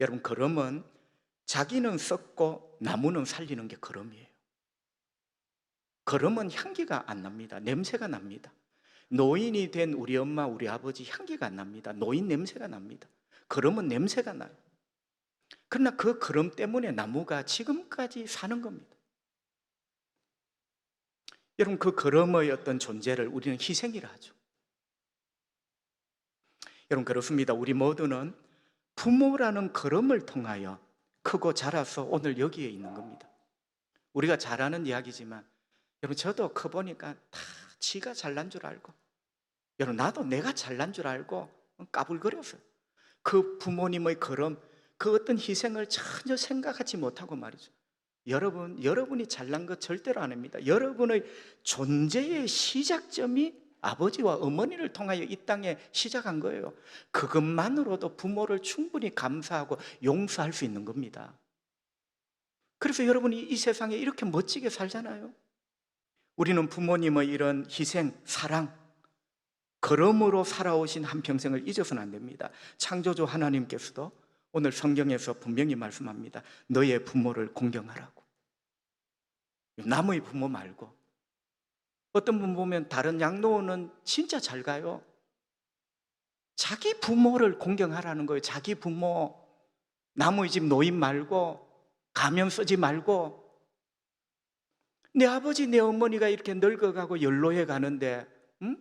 여러분 걸음은 자기는 썩고 나무는 살리는 게 걸음이에요. 걸음은 향기가 안 납니다. 냄새가 납니다. 노인이 된 우리 엄마, 우리 아버지 향기가 안 납니다. 노인 냄새가 납니다. 걸음은 냄새가 나요. 그러나 그 걸음 때문에 나무가 지금까지 사는 겁니다. 여러분 그 걸음의 어떤 존재를 우리는 희생이라 하죠. 여러분 그렇습니다. 우리 모두는 부모라는 걸음을 통하여 크고 자라서 오늘 여기에 있는 겁니다. 우리가 잘 아는 이야기지만 여러분 저도 커 보니까 다 지가 잘난 줄 알고 여러분 나도 내가 잘난 줄 알고 까불거렸어요. 그 부모님의 걸음 그 어떤 희생을 전혀 생각하지 못하고 말이죠. 여러분, 여러분이 잘난 것 절대로 안 합니다. 여러분의 존재의 시작점이 아버지와 어머니를 통하여 이 땅에 시작한 거예요. 그것만으로도 부모를 충분히 감사하고 용서할 수 있는 겁니다. 그래서 여러분이 이 세상에 이렇게 멋지게 살잖아요. 우리는 부모님의 이런 희생, 사랑, 걸음으로 살아오신 한 평생을 잊어서는 안 됩니다. 창조주 하나님께서도 오늘 성경에서 분명히 말씀합니다. 너의 부모를 공경하라고. 남의 부모 말고. 어떤 분 보면 다른 양로원은 진짜 잘 가요. 자기 부모를 공경하라는 거예요. 자기 부모. 남의 집 노인 말고, 가면 쓰지 말고. 내 아버지, 내 어머니가 이렇게 늙어가고 연로해 가는데, 응?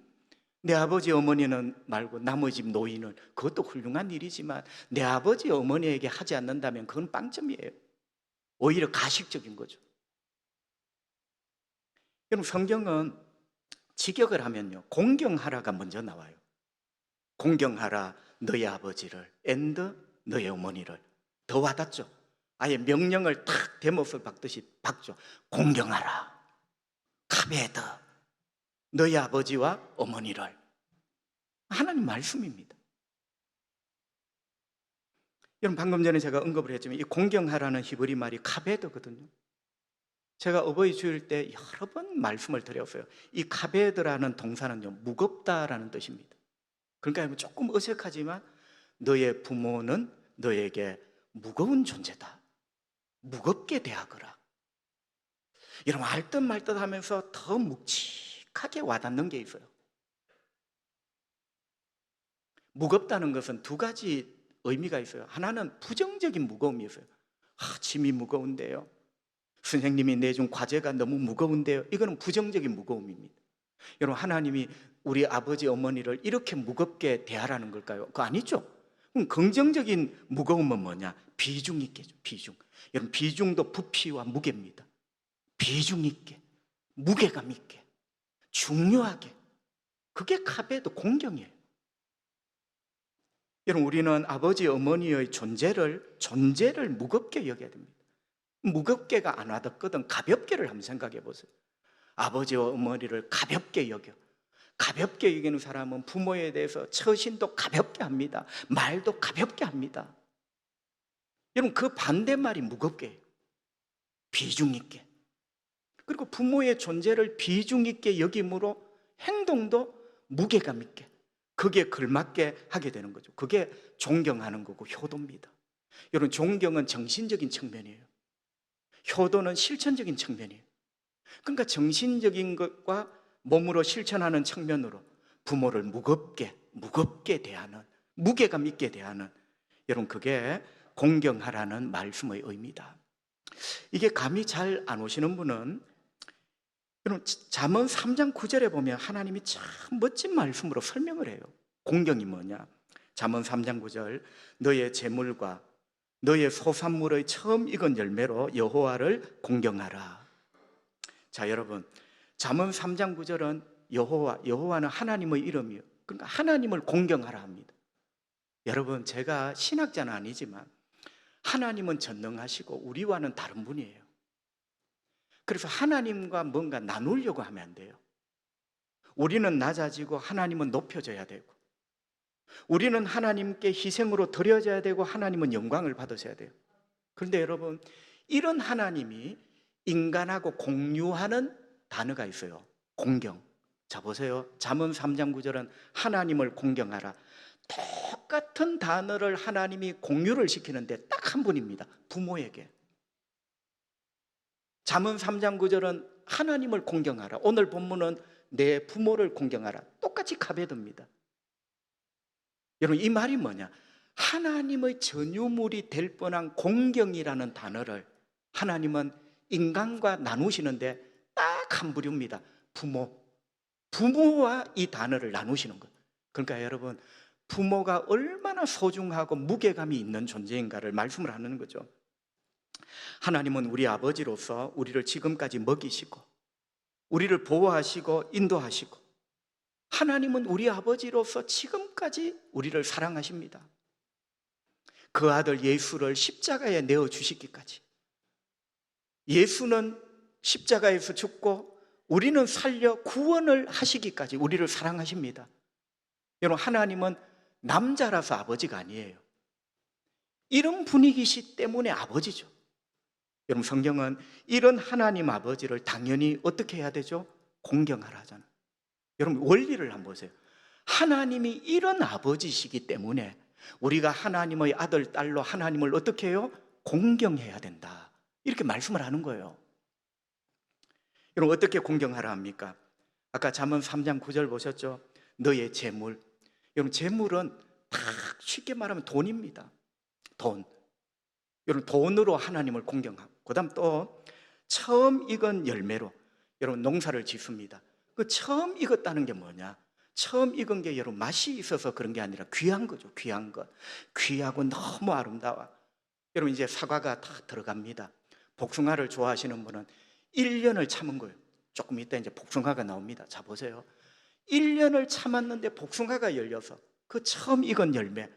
내 아버지 어머니는 말고 남의 집 노인은 그것도 훌륭한 일이지만 내 아버지 어머니에게 하지 않는다면 그건 빵점이에요. 오히려 가식적인 거죠. 여러분 성경은 직역을 하면요 공경하라가 먼저 나와요. 공경하라 너의 아버지를 앤드 너의 어머니를 더 와닿죠. 아예 명령을 탁 대못을 박듯이 박죠. 공경하라 카베드 너희 아버지와 어머니를 하나님 말씀입니다. 여러분 방금 전에 제가 언급을 했지만 이 공경하라는 히브리 말이 카베드거든요. 제가 어버이 주일 때 여러 번 말씀을 드렸어요. 이 카베드라는 동사는요 무겁다라는 뜻입니다. 그러니까 조금 어색하지만 너의 부모는 너에게 무거운 존재다. 무겁게 대하거라. 여러분 알듯 말듯 하면서 더 묵직하게 와닿는 게 있어요. 무겁다는 것은 두 가지 의미가 있어요. 하나는 부정적인 무거움이 있어요. 아, 짐이 무거운데요. 선생님이 내준 과제가 너무 무거운데요. 이거는 부정적인 무거움입니다. 여러분, 하나님이 우리 아버지, 어머니를 이렇게 무겁게 대하라는 걸까요? 그거 아니죠. 그럼 긍정적인 무거움은 뭐냐? 비중 있게죠, 비중. 여러분, 비중도 부피와 무게입니다. 비중 있게, 무게감 있게, 중요하게. 그게 카베도 공경이에요. 여러분 우리는 아버지 어머니의 존재를 존재를 무겁게 여겨야 됩니다. 무겁게가 안 와닿거든 가볍게를 한번 생각해 보세요. 아버지와 어머니를 가볍게 여겨. 가볍게 여기는 사람은 부모에 대해서 처신도 가볍게 합니다. 말도 가볍게 합니다. 여러분 그 반대말이 무겁게. 비중 있게. 그리고 부모의 존재를 비중 있게 여김으로 행동도 무게감 있게. 그게 걸맞게 하게 되는 거죠. 그게 존경하는 거고 효도입니다. 여러분, 존경은 정신적인 측면이에요. 효도는 실천적인 측면이에요. 그러니까 정신적인 것과 몸으로 실천하는 측면으로 부모를 무겁게, 무겁게 대하는, 무게감 있게 대하는, 여러분, 그게 공경하라는 말씀의 의미다. 이게 감이 잘 안 오시는 분은 여러분 잠언 3장 9절에 보면 하나님이 참 멋진 말씀으로 설명을 해요. 공경이 뭐냐? 잠언 3장 9절 너의 재물과 너의 소산물의 처음 익은 열매로 여호와를 공경하라. 자, 여러분. 잠언 3장 9절은 여호와 여호와는 하나님의 이름이요. 그러니까 하나님을 공경하라 합니다. 여러분, 제가 신학자는 아니지만 하나님은 전능하시고 우리와는 다른 분이에요. 그래서 하나님과 뭔가 나누려고 하면 안 돼요. 우리는 낮아지고 하나님은 높여져야 되고, 우리는 하나님께 희생으로 드려져야 되고, 하나님은 영광을 받으셔야 돼요. 그런데 여러분, 이런 하나님이 인간하고 공유하는 단어가 있어요. 공경. 자, 보세요. 잠언 3장 9절은 하나님을 공경하라. 똑같은 단어를 하나님이 공유를 시키는데 딱 한 분입니다. 부모에게. 잠언 3장 9절은 하나님을 공경하라. 오늘 본문은 내 부모를 공경하라. 똑같이 카베드입니다. 여러분 이 말이 뭐냐? 하나님의 전유물이 될 뻔한 공경이라는 단어를 하나님은 인간과 나누시는데 딱 한 부류입니다. 부모. 부모와 이 단어를 나누시는 것. 그러니까 여러분 부모가 얼마나 소중하고 무게감이 있는 존재인가를 말씀을 하는 거죠. 하나님은 우리 아버지로서 우리를 지금까지 먹이시고 우리를 보호하시고 인도하시고 하나님은 우리 아버지로서 지금까지 우리를 사랑하십니다. 그 아들 예수를 십자가에 내어 주시기까지. 예수는 십자가에서 죽고 우리는 살려 구원을 하시기까지 우리를 사랑하십니다. 여러분, 하나님은 남자라서 아버지가 아니에요. 이런 분위기시 때문에 아버지죠. 여러분, 성경은 이런 하나님 아버지를 당연히 어떻게 해야 되죠? 공경하라 하잖아요. 여러분, 원리를 한번 보세요. 하나님이 이런 아버지시기 때문에 우리가 하나님의 아들, 딸로 하나님을 어떻게 해요? 공경해야 된다. 이렇게 말씀을 하는 거예요. 여러분, 어떻게 공경하라 합니까? 아까 잠언 3장 9절 보셨죠? 너의 재물. 여러분, 재물은 다 쉽게 말하면 돈입니다. 돈. 여러분, 돈으로 하나님을 공경하고. 그 다음 또, 처음 익은 열매로 여러분, 농사를 짓습니다. 그 처음 익었다는 게 뭐냐? 처음 익은 게 여러분 맛이 있어서 그런 게 아니라 귀한 거죠. 귀한 것. 귀하고 너무 아름다워. 여러분 이제 사과가 다 들어갑니다. 복숭아를 좋아하시는 분은 1년을 참은 거예요. 조금 이따 이제 복숭아가 나옵니다. 자 보세요. 1년을 참았는데 복숭아가 열려서 그 처음 익은 열매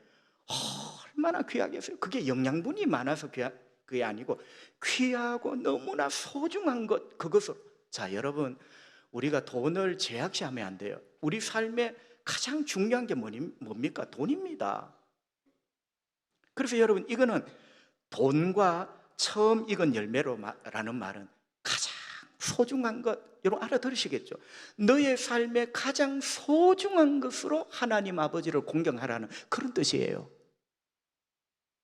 얼마나 귀하겠어요. 그게 영양분이 많아서 귀하, 그게 아니고 귀하고 너무나 소중한 것 그것을 자 여러분 우리가 돈을 제약시하면 안 돼요. 우리 삶에 가장 중요한 게 뭐니, 뭡니까? 돈입니다. 그래서 여러분 이거는 돈과 처음 익은 열매로라는 말은 가장 소중한 것 여러분 알아들으시겠죠? 너의 삶에 가장 소중한 것으로 하나님 아버지를 공경하라는 그런 뜻이에요.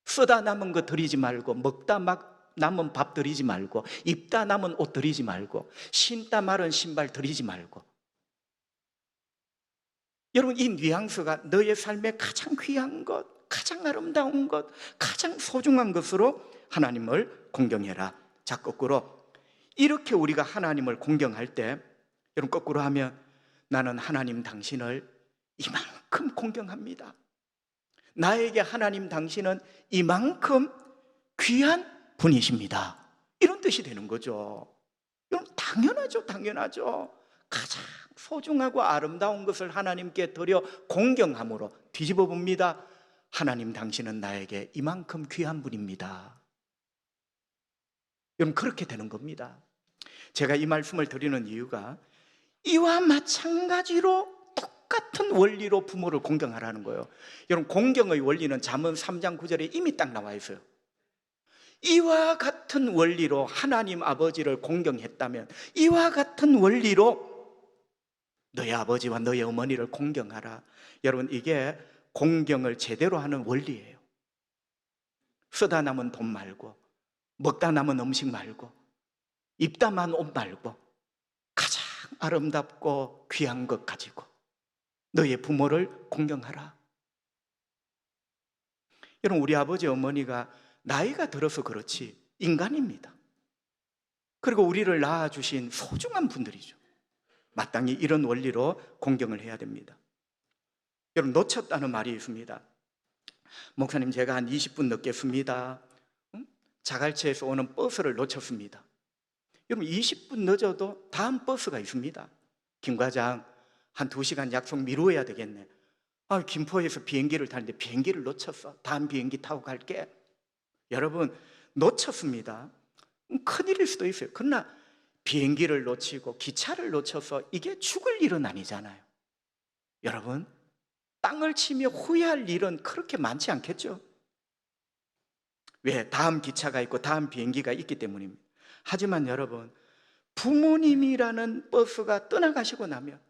쓰다 남은 거 드리지 말고 먹다 막 남은 밥 드리지 말고 입다 남은 옷 드리지 말고 신다 마른 신발 드리지 말고 여러분 이 뉘앙스가 너의 삶에 가장 귀한 것, 가장 아름다운 것, 가장 소중한 것으로 하나님을 공경해라. 자 거꾸로 이렇게 우리가 하나님을 공경할 때 여러분 거꾸로 하면 나는 하나님 당신을 이만큼 공경합니다. 나에게 하나님 당신은 이만큼 귀한 분이십니다. 이런 뜻이 되는 거죠. 여러분 당연하죠, 당연하죠. 가장 소중하고 아름다운 것을 하나님께 드려 공경함으로 뒤집어 봅니다. 하나님 당신은 나에게 이만큼 귀한 분입니다. 여러분 그렇게 되는 겁니다. 제가 이 말씀을 드리는 이유가 이와 마찬가지로 똑같은 원리로 부모를 공경하라는 거예요. 여러분 공경의 원리는 잠언 3장 9절에 이미 딱 나와 있어요. 이와 같은 원리로 하나님 아버지를 공경했다면 이와 같은 원리로 너의 아버지와 너의 어머니를 공경하라. 여러분 이게 공경을 제대로 하는 원리예요. 쓰다 남은 돈 말고 먹다 남은 음식 말고 입다만 옷 말고 가장 아름답고 귀한 것 가지고 너의 부모를 공경하라. 여러분 우리 아버지 어머니가 나이가 들어서 그렇지 인간입니다. 그리고 우리를 낳아주신 소중한 분들이죠. 마땅히 이런 원리로 공경을 해야 됩니다. 여러분 놓쳤다는 말이 있습니다. 목사님 제가 한 20분 늦겠습니다. 자갈치에서 오는 버스를 놓쳤습니다. 여러분 20분 늦어도 다음 버스가 있습니다. 김 과장 한 2시간 약속 미루어야 되겠네. 아, 김포에서 비행기를 타는데 비행기를 놓쳤어. 다음 비행기 타고 갈게. 여러분 놓쳤습니다. 큰일일 수도 있어요. 그러나 비행기를 놓치고 기차를 놓쳐서 이게 죽을 일은 아니잖아요. 여러분 땅을 치며 후회할 일은 그렇게 많지 않겠죠? 왜? 다음 기차가 있고 다음 비행기가 있기 때문입니다. 하지만 여러분 부모님이라는 버스가 떠나가시고 나면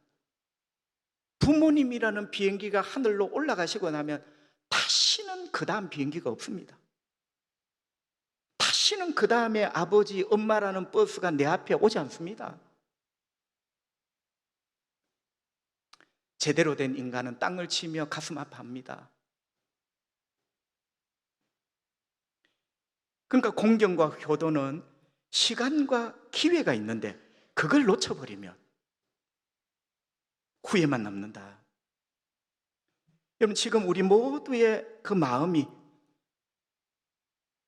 부모님이라는 비행기가 하늘로 올라가시고 나면 다시는 그 다음 비행기가 없습니다. 다시는 그 다음에 아버지, 엄마라는 버스가 내 앞에 오지 않습니다. 제대로 된 인간은 땅을 치며 가슴 아파합니다. 그러니까 공경과 효도는 시간과 기회가 있는데 그걸 놓쳐버리면 후회만 남는다. 여러분 지금 우리 모두의 그 마음이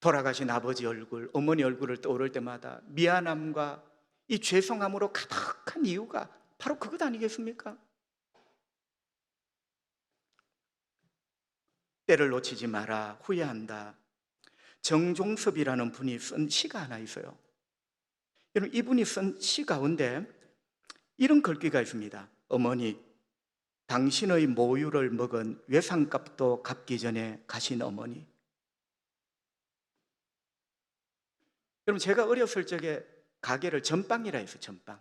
돌아가신 아버지 얼굴, 어머니 얼굴을 떠오를 때마다 미안함과 이 죄송함으로 가득한 이유가 바로 그것 아니겠습니까? 때를 놓치지 마라 후회한다. 정종섭이라는 분이 쓴 시가 하나 있어요. 여러분 이분이 쓴 시 가운데 이런 글귀가 있습니다. 어머니, 당신의 모유를 먹은 외상값도 갚기 전에 가신 어머니. 여러분 제가 어렸을 적에 가게를 전빵이라 해서 전빵.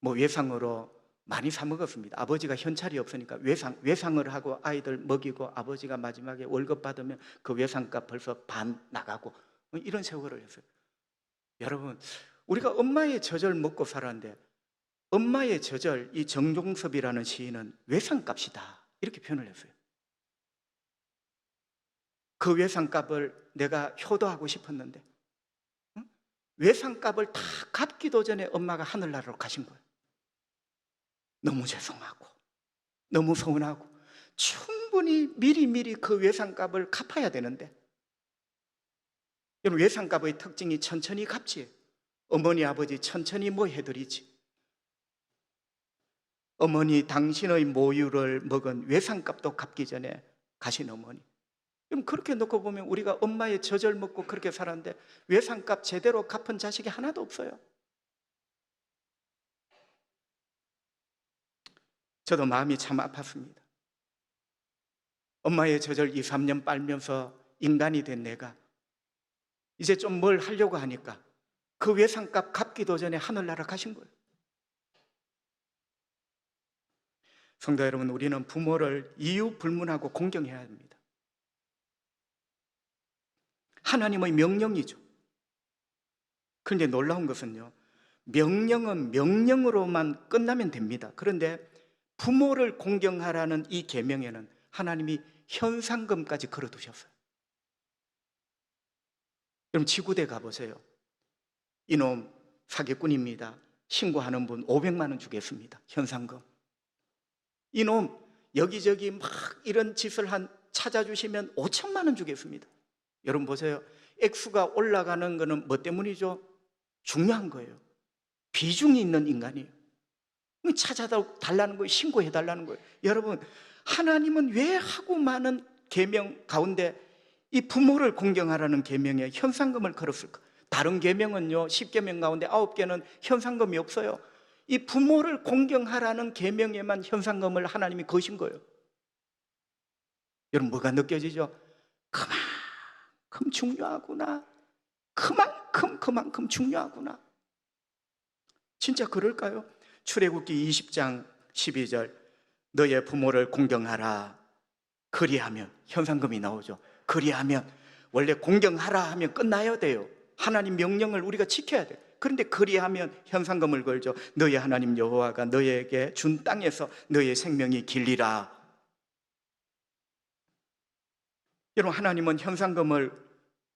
뭐 외상으로 많이 사 먹었습니다. 아버지가 현찰이 없으니까 외상 외상을 하고 아이들 먹이고 아버지가 마지막에 월급 받으면 그 외상값 벌써 반 나가고 뭐 이런 세월을 했어요. 여러분 우리가 엄마의 젖을 먹고 살았는데 엄마의 젖을 이 정종섭이라는 시인은 외상값이다 이렇게 표현을 했어요. 그 외상값을 내가 효도하고 싶었는데 응? 외상값을 다 갚기도 전에 엄마가 하늘나라로 가신 거예요. 너무 죄송하고 너무 서운하고 충분히 미리미리 그 외상값을 갚아야 되는데. 여러분 외상값의 특징이 천천히 갚지. 어머니 아버지 천천히 뭐 해드리지. 어머니 당신의 모유를 먹은 외상값도 갚기 전에 가신 어머니 그럼 그렇게 놓고 보면 우리가 엄마의 젖을 먹고 그렇게 살았는데 외상값 제대로 갚은 자식이 하나도 없어요 저도 마음이 참 아팠습니다. 엄마의 젖을 2, 3년 빨면서 인간이 된 내가 이제 좀 뭘 하려고 하니까 그 외상값 갚기도 전에 하늘나라 가신 거예요. 성도 여러분, 우리는 부모를 이유 불문하고 공경해야 합니다. 하나님의 명령이죠. 그런데 놀라운 것은요, 명령은 명령으로만 끝나면 됩니다. 그런데 부모를 공경하라는 이 계명에는 하나님이 현상금까지 걸어두셨어요. 그럼 지구대 가보세요. 이놈 사기꾼입니다. 신고하는 분 500만 원 주겠습니다. 현상금. 이놈 여기저기 막 이런 짓을 한 찾아주시면 5천만 원 주겠습니다. 여러분 보세요. 액수가 올라가는 것은 뭐 때문이죠? 중요한 거예요. 비중이 있는 인간이에요. 찾아달라는 거예요. 신고해 달라는 거예요. 여러분, 하나님은 왜 하고 많은 계명 가운데 이 부모를 공경하라는 계명에 현상금을 걸었을까? 다른 계명은요, 10계명 가운데 9개는 현상금이 없어요. 이 부모를 공경하라는 계명에만 현상금을 하나님이 거신 거예요. 여러분 뭐가 느껴지죠? 그만 큼 중요하구나. 그만큼 그만큼 중요하구나. 진짜 그럴까요? 출애굽기 20장 12절 너의 부모를 공경하라 그리하면 현상금이 나오죠 그리하면 원래 공경하라 하면 끝나야 돼요 하나님 명령을 우리가 지켜야 돼요 그런데 그리하면 현상금을 걸죠 너의 하나님 여호와가 너에게 준 땅에서 너의 생명이 길리라 여러분 하나님은 현상금을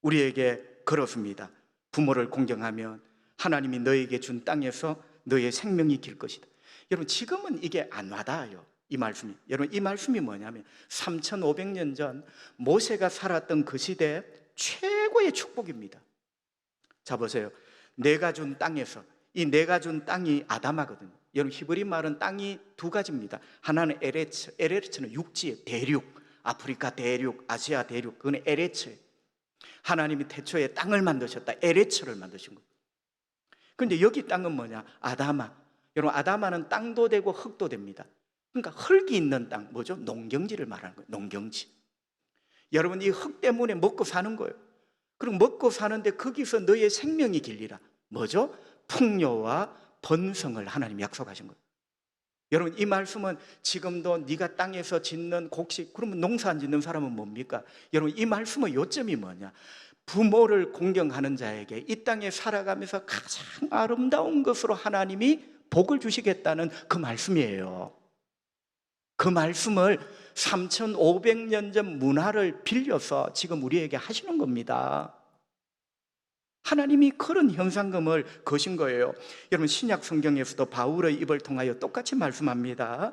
우리에게 걸었습니다 부모를 공경하면 하나님이 너에게 준 땅에서 너의 생명이 길 것이다. 여러분 지금은 이게 안 와닿아요. 이 말씀이. 여러분 이 말씀이 뭐냐면 3,500년 전 모세가 살았던 그 시대 최고의 축복입니다. 자 보세요. 내가 준 땅에서 이 내가 준 땅이 아담하거든요. 여러분 히브리 말은 땅이 두 가지입니다. 하나는 에레츠, 에레츠는 육지의 대륙, 아프리카 대륙, 아시아 대륙, 그건 에레츠. 하나님이 태초에 땅을 만드셨다. 에레츠를 만드신 거예요. 그런데 여기 땅은 뭐냐? 아다마. 여러분 아다마는 땅도 되고 흙도 됩니다. 그러니까 흙이 있는 땅 뭐죠? 농경지를 말하는 거예요. 농경지. 여러분 이 흙 때문에 먹고 사는 거예요. 그럼 먹고 사는데 거기서 너의 생명이 길리라. 뭐죠? 풍요와 번성을 하나님 약속하신 거예요. 여러분 이 말씀은 지금도 네가 땅에서 짓는 곡식 그러면 농사 안 짓는 사람은 뭡니까? 여러분 이 말씀의 요점이 뭐냐? 부모를 공경하는 자에게 이 땅에 살아가면서 가장 아름다운 것으로 하나님이 복을 주시겠다는 그 말씀이에요. 그 말씀을 3,500년 전 문화를 빌려서 지금 우리에게 하시는 겁니다. 하나님이 그런 현상금을 거신 거예요. 여러분 신약 성경에서도 바울의 입을 통하여 똑같이 말씀합니다.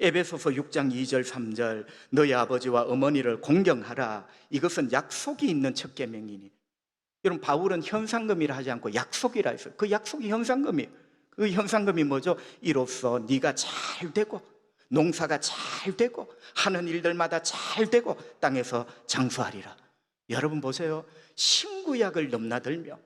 에베소서 6장 2절 3절 너희 아버지와 어머니를 공경하라. 이것은 약속이 있는 첫 계명이니. 여러분 바울은 현상금이라 하지 않고 약속이라 했어요. 그 약속이 현상금이에요. 그 현상금이 뭐죠? 이로써 네가 잘 되고 농사가 잘 되고 하는 일들마다 잘 되고 땅에서 장수하리라. 여러분 보세요. 신구약을 넘나들며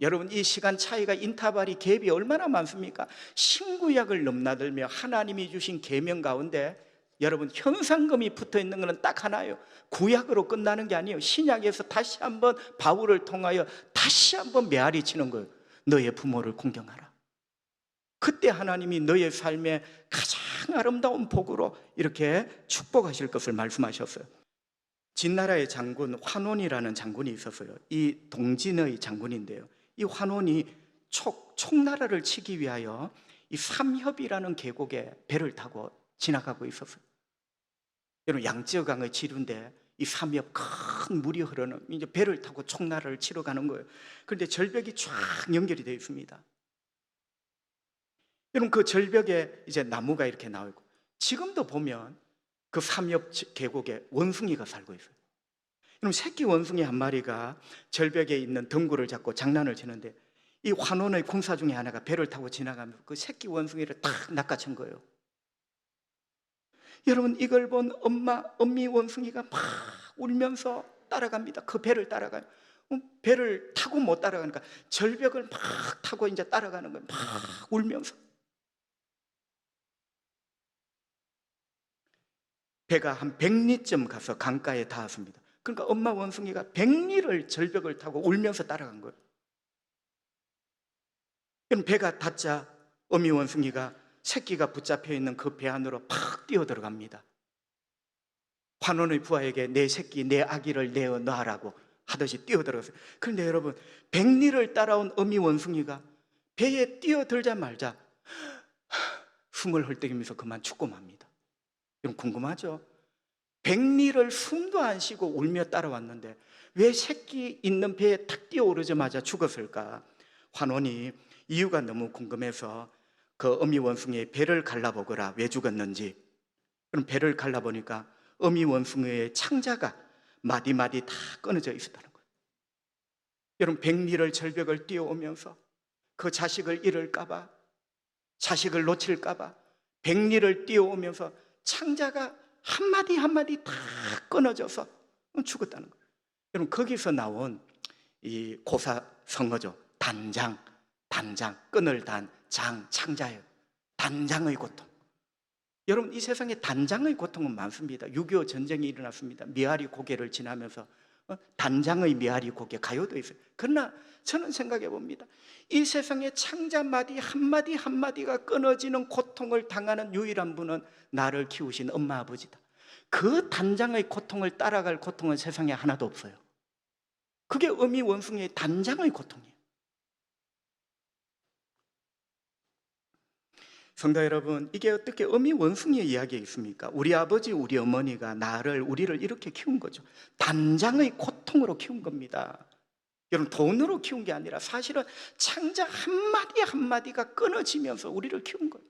여러분 이 시간 차이가 인타발이 갭이 얼마나 많습니까? 신구약을 넘나들며 하나님이 주신 계명 가운데 여러분 현상금이 붙어 있는 것은 딱 하나예요. 구약으로 끝나는 게 아니에요. 신약에서 다시 한번 바울을 통하여 다시 한번 메아리 치는 거예요. 너의 부모를 공경하라. 그때 하나님이 너의 삶에 가장 아름다운 복으로 이렇게 축복하실 것을 말씀하셨어요. 진나라의 장군 환원이라는 장군이 있었어요. 이 동진의 장군인데요. 이 환원이 촉, 촉나라를 치기 위하여 이 삼협이라는 계곡에 배를 타고 지나가고 있었어요. 여러분 양지어강의 지류인데 이 삼협 큰 물이 흐르는 이제 배를 타고 촉나라를 치러 가는 거예요. 그런데 절벽이 쫙 연결이 되어 있습니다. 여러분 그 절벽에 이제 나무가 이렇게 나와 있고 지금도 보면 그 삼엽 계곡에 원숭이가 살고 있어요. 여러분 새끼 원숭이 한 마리가 절벽에 있는 덩굴을 잡고 장난을 치는데 이 환원의 공사 중에 하나가 배를 타고 지나가면서 그 새끼 원숭이를 딱 낚아챈 거예요. 여러분 이걸 본 엄마 엄미 원숭이가 막 울면서 따라갑니다. 그 배를 따라가요. 어, 배를 타고 못 따라가니까 절벽을 막 타고 이제 따라가는 거예요. 막 울면서. 배가 한 100리쯤 가서 강가에 닿았습니다. 그러니까 엄마 원숭이가 100리를 절벽을 타고 울면서 따라간 거예요. 그럼 배가 닿자 어미 원숭이가 새끼가 붙잡혀 있는 그 배 안으로 팍 뛰어 들어갑니다. 환원의 부하에게 내 새끼, 내 아기를 내어 놔라고 하듯이 뛰어 들어갔어요. 그런데 여러분, 백리를 따라온 어미 원숭이가 배에 뛰어들자 말자 숨을 헐떡이면서 그만 죽고 맙니다. 여러분 궁금하죠? 백리를 숨도 안 쉬고 울며 따라왔는데 왜 새끼 있는 배에 탁 뛰어오르자마자 죽었을까? 환원이 이유가 너무 궁금해서 그 어미 원숭이의 배를 갈라보거라 왜 죽었는지 그럼 배를 갈라보니까 어미 원숭이의 창자가 마디마디 다 끊어져 있었다는 거예요. 여러분 백리를 절벽을 뛰어오면서 그 자식을 잃을까 봐 자식을 놓칠까 봐 백리를 뛰어오면서 창자가 한마디 한마디 다 끊어져서 죽었다는 거예요. 여러분 거기서 나온 이 고사 성어죠. 단장, 단장, 끈을 단, 장, 창자예요. 단장의 고통. 여러분 이 세상에 단장의 고통은 많습니다. 6.25 전쟁이 일어났습니다. 미아리 고개를 지나면서 어? 단장의 미아리 고개 가요도 있어요. 그러나 저는 생각해 봅니다. 이 세상에 창자 마디 한마디 한마디가 끊어지는 고통을 당하는 유일한 분은 나를 키우신 엄마 아버지다. 그 단장의 고통을 따라갈 고통은 세상에 하나도 없어요. 그게 어미 원숭이의 단장의 고통이에요. 성도 여러분, 이게 어떻게 어미 원숭이의 이야기에 있습니까? 우리 아버지, 우리 어머니가 나를, 우리를 이렇게 키운 거죠. 단장의 고통으로 키운 겁니다. 여러분, 돈으로 키운 게 아니라 사실은 창자 한마디 한마디가 끊어지면서 우리를 키운 거예요.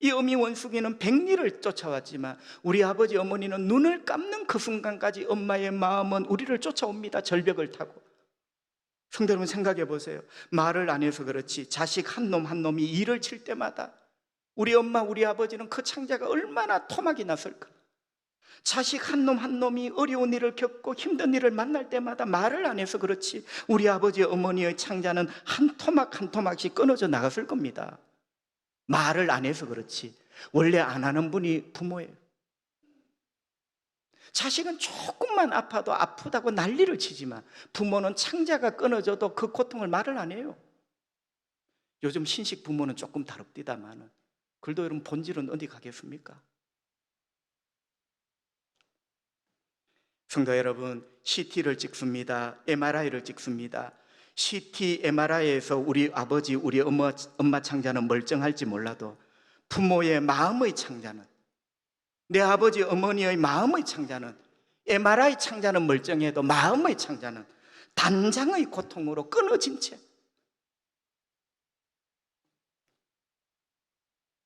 이 어미 원숭이는 백리를 쫓아왔지만 우리 아버지 어머니는 눈을 감는 그 순간까지 엄마의 마음은 우리를 쫓아옵니다. 절벽을 타고. 성도 여러분 생각해 보세요. 말을 안 해서 그렇지 자식 한 놈 한 놈이 일을 칠 때마다 우리 엄마 우리 아버지는 그 창자가 얼마나 토막이 났을까. 자식 한 놈 한 놈이 어려운 일을 겪고 힘든 일을 만날 때마다 말을 안 해서 그렇지 우리 아버지 어머니의 창자는 한 토막 한 토막씩 끊어져 나갔을 겁니다. 말을 안 해서 그렇지 원래 안 하는 분이 부모예요. 자식은 조금만 아파도 아프다고 난리를 치지만 부모는 창자가 끊어져도 그 고통을 말을 안 해요. 요즘 신식 부모는 조금 다릅디다마는 그래도 여러분 본질은 어디 가겠습니까? 성도 여러분, CT를 찍습니다. MRI를 찍습니다. CT, MRI에서 우리 아버지, 우리 엄마, 엄마 창자는 멀쩡할지 몰라도 부모의 마음의 창자는 내 아버지, 어머니의 마음의 창자는 MRI 창자는 멀쩡해도 마음의 창자는 단장의 고통으로 끊어진 채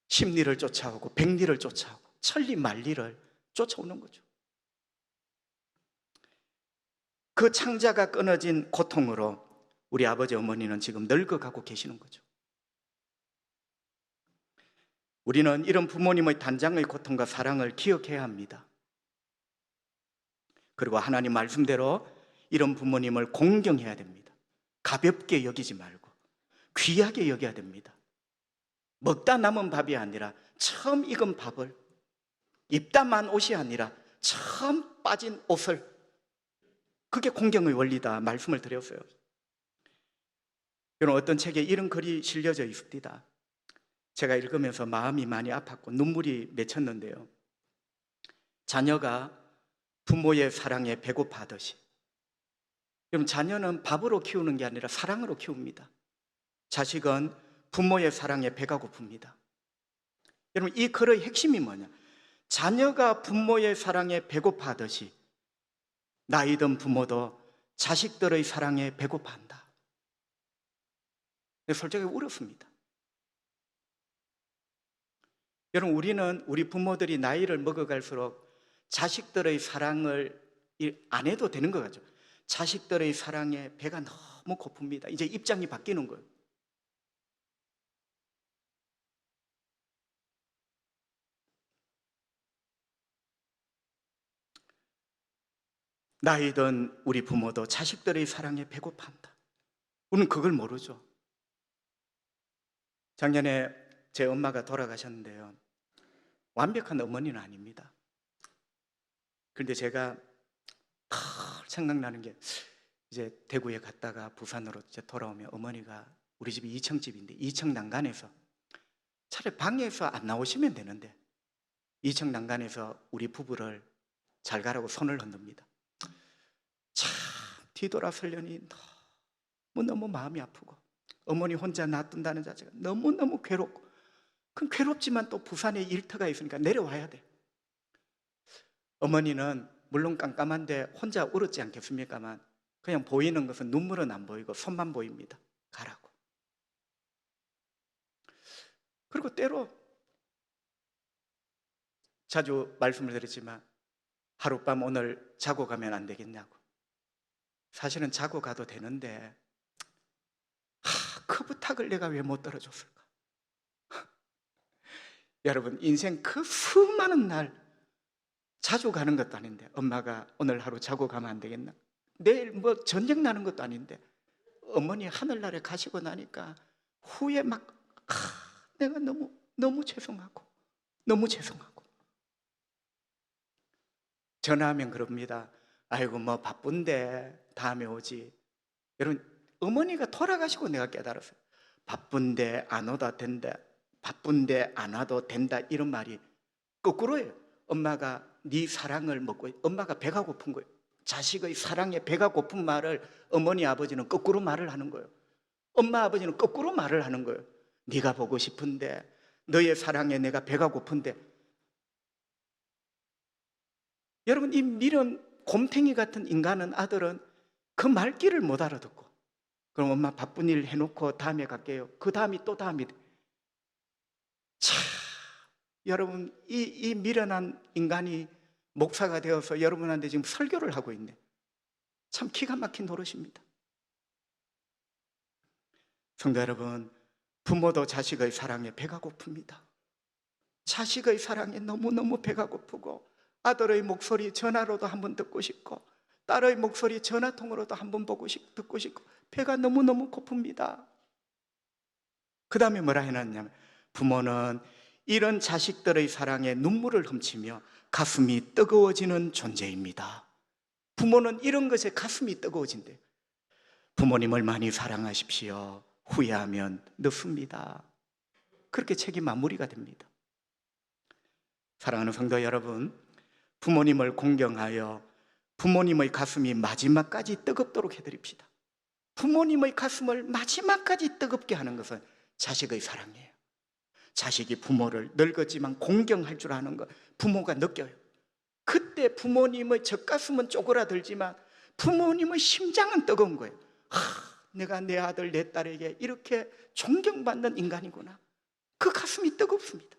심리를 쫓아오고 백리를 쫓아오고 천리 만리를 쫓아오는 거죠. 그 창자가 끊어진 고통으로 우리 아버지 어머니는 지금 늙어가고 계시는 거죠. 우리는 이런 부모님의 단장의 고통과 사랑을 기억해야 합니다. 그리고 하나님 말씀대로 이런 부모님을 공경해야 됩니다. 가볍게 여기지 말고 귀하게 여겨야 됩니다. 먹다 남은 밥이 아니라 처음 익은 밥을 입다 만 옷이 아니라 처음 빠진 옷을 그게 공경의 원리다 말씀을 드렸어요. 여러분 어떤 책에 이런 글이 실려져 있습니다. 제가 읽으면서 마음이 많이 아팠고 눈물이 맺혔는데요. 자녀가 부모의 사랑에 배고파하듯이 여러분 자녀는 밥으로 키우는 게 아니라 사랑으로 키웁니다. 자식은 부모의 사랑에 배가 고픕니다. 여러분 이 글의 핵심이 뭐냐? 자녀가 부모의 사랑에 배고파하듯이 나이든 부모도 자식들의 사랑에 배고파한다. 솔직히 울었습니다. 여러분 우리는 우리 부모들이 나이를 먹어갈수록 자식들의 사랑을 안 해도 되는 것 같죠. 자식들의 사랑에 배가 너무 고픕니다. 이제 입장이 바뀌는 거예요. 나이든 우리 부모도 자식들의 사랑에 배고파한다. 우리는 그걸 모르죠. 작년에 제 엄마가 돌아가셨는데요. 완벽한 어머니는 아닙니다. 그런데 제가 탁 생각나는 게 이제 대구에 갔다가 부산으로 이제 돌아오면 어머니가 우리 집이 2층 집인데 2층 난간에서 차라리 방에서 안 나오시면 되는데 2층 난간에서 우리 부부를 잘 가라고 손을 흔듭니다. 참 뒤돌아서려니 너무 너무 마음이 아프고 어머니 혼자 놔둔다는 자체가 너무 너무 괴롭고 그럼 괴롭지만 또 부산에 일터가 있으니까 내려와야 돼. 어머니는 물론 깜깜한데 혼자 울었지 않겠습니까만 그냥 보이는 것은 눈물은 안 보이고 손만 보입니다. 가라고. 그리고 때로 자주 말씀을 드렸지만 하룻밤 오늘 자고 가면 안 되겠냐고. 사실은 자고 가도 되는데 하, 그 부탁을 내가 왜 못 들어줬을까? 여러분 인생 그 수많은 날 자주 가는 것도 아닌데 엄마가 오늘 하루 자고 가면 안 되겠나? 내일 뭐 전쟁 나는 것도 아닌데 어머니 하늘나라에 가시고 나니까 후에 막 아, 내가 너무 너무 죄송하고 너무 죄송하고 전화하면 그럽니다. 아이고 뭐 바쁜데 다음에 오지. 여러분 어머니가 돌아가시고 내가 깨달았어요. 바쁜데 안 오다 된다. 바쁜데 안 와도 된다 이런 말이 거꾸로예요. 엄마가 네 사랑을 먹고 엄마가 배가 고픈 거예요. 자식의 사랑에 배가 고픈 말을 어머니 아버지는 거꾸로 말을 하는 거예요. 엄마 아버지는 거꾸로 말을 하는 거예요. 네가 보고 싶은데 너의 사랑에 내가 배가 고픈데 여러분 이 미련 곰탱이 같은 인간은 아들은 그 말귀를 못 알아듣고 그럼 엄마 바쁜 일 해놓고 다음에 갈게요. 그 다음이 또 다음이 돼. 참 여러분 이, 이 미련한 인간이 목사가 되어서 여러분한테 지금 설교를 하고 있네. 참 기가 막힌 노릇입니다. 성도 여러분, 부모도 자식의 사랑에 배가 고픕니다. 자식의 사랑에 너무너무 배가 고프고 아들의 목소리 전화로도 한번 듣고 싶고 딸의 목소리 전화통으로도 한번 보고 싶, 듣고 싶고 배가 너무너무 고픕니다. 그 다음에 뭐라 해놨냐면 부모는 이런 자식들의 사랑에 눈물을 훔치며 가슴이 뜨거워지는 존재입니다. 부모는 이런 것에 가슴이 뜨거워진대. 부모님을 많이 사랑하십시오. 후회하면 늦습니다. 그렇게 책이 마무리가 됩니다. 사랑하는 성도 여러분, 부모님을 공경하여 부모님의 가슴이 마지막까지 뜨겁도록 해드립시다. 부모님의 가슴을 마지막까지 뜨겁게 하는 것은 자식의 사랑이에요. 자식이 부모를 늙었지만 공경할 줄 아는 것 부모가 느껴요. 그때 부모님의 젖가슴은 쪼그라들지만 부모님의 심장은 뜨거운 거예요. 하, 내가 내 아들 내 딸에게 이렇게 존경받는 인간이구나. 그 가슴이 뜨겁습니다.